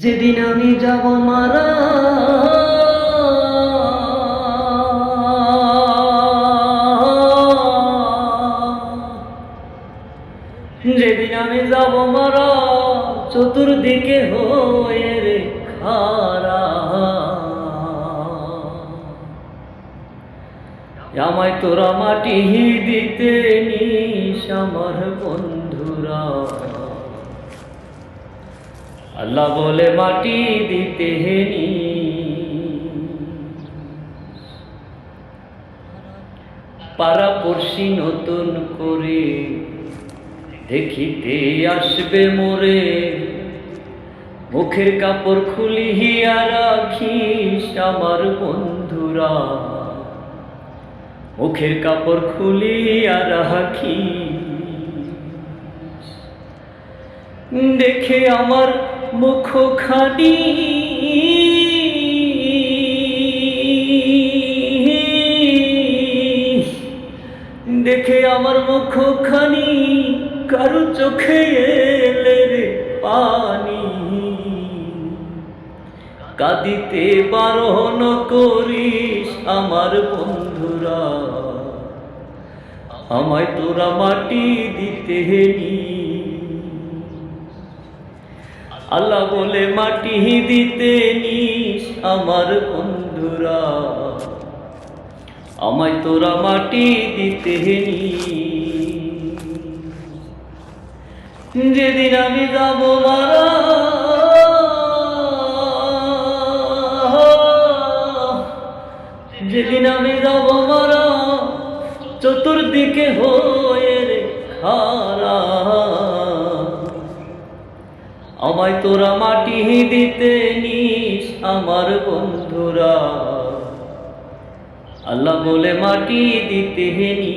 যেদিন আমি যাব মারা, যেদিন আমি যাব মারা, চতুর্দিকে হয়ে খারা। আমায় তোরা মাটি দিতে নিস আমার বন্ধুরা। আল্লাহ বলে মাটি দিতে হেনি। পাড়া পড়শি নতুন করে দেখিতে আসবে মোরে। মুখের কাপড় খুলিয়া রাখিস আমার বন্ধুরা। মুখের কাপড় খুলিয়া রাখি দেখে আমার মুখখানি। দেখে আমার মুখখানি কারও চোখে এলে রে পানি। কাঁদিতে বারণ করিস আমার বন্ধুরা। আমায় তোরা মাটি দিতে নি আল্লাহ বলে, মাটি দিতে নিস আমার বন্ধুরা। আমায় তোরা মাটি দিতে যেদিন আমি যাব মারা, যেদিন আমি যাব মারা, চতুর্দিকে হয়ে খারা। আমায় তোরা মাটি দিতে নিস আমার বন্ধুরা। আল্লাহ বলে মাটি দিতে নি